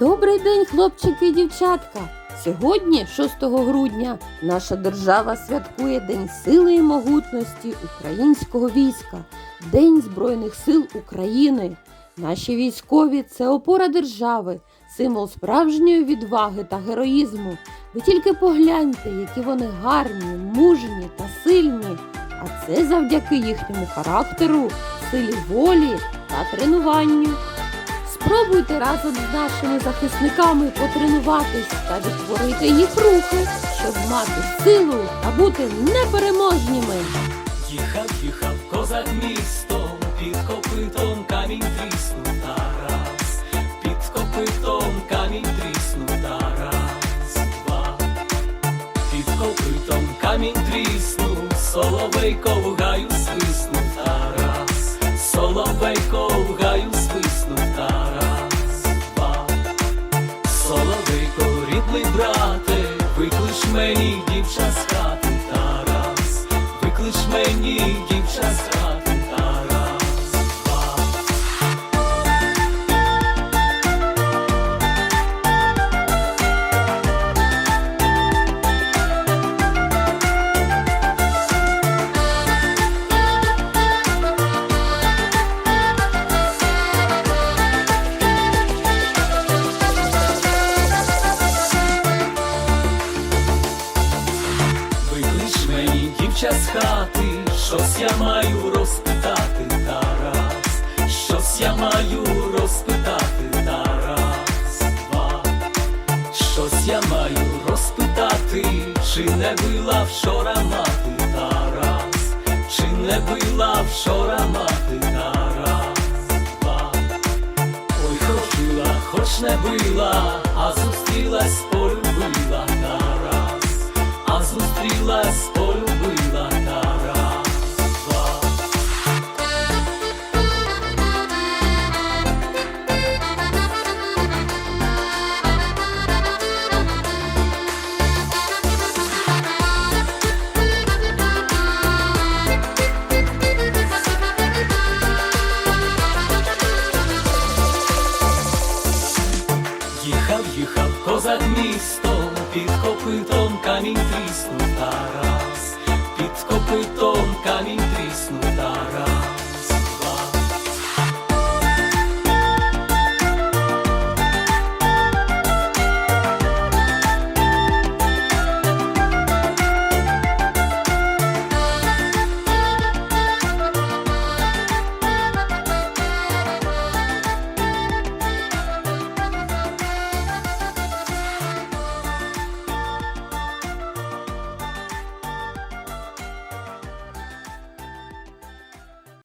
Добрий день, хлопчики і дівчатка! Сьогодні, 6 грудня, наша держава святкує День сили і могутності українського війська, День Збройних сил України. Наші військові це опора держави, символ справжньої відваги та героїзму. Ви тільки погляньте, які вони гарні, мужні та сильні. А це завдяки їхньому характеру, силі волі та тренуванню. Спробуйте разом з нашими захисниками потренуватись та відтворити їх рухи, щоб мати силу та бути непереможніми. Їхав, їхав козак містом, під копитом камінь тріснув Тарас, під копитом камінь тріснув Тарас, два, під копитом камінь тріснув, соловейко в many. Дівча з хати, щось я маю розпитати, Тарас, щось я маю розпитати, Тарас, два. Щось я маю розпитати, чи не била вчора мати, Тарас, чи не била вчора мати, Тарас, два. Ой, хотіла, хоч не била, а зустрілась, полюбила Тарас, козак містом, під копитом камінь тріснув Тарас, під копитом камінь тріснув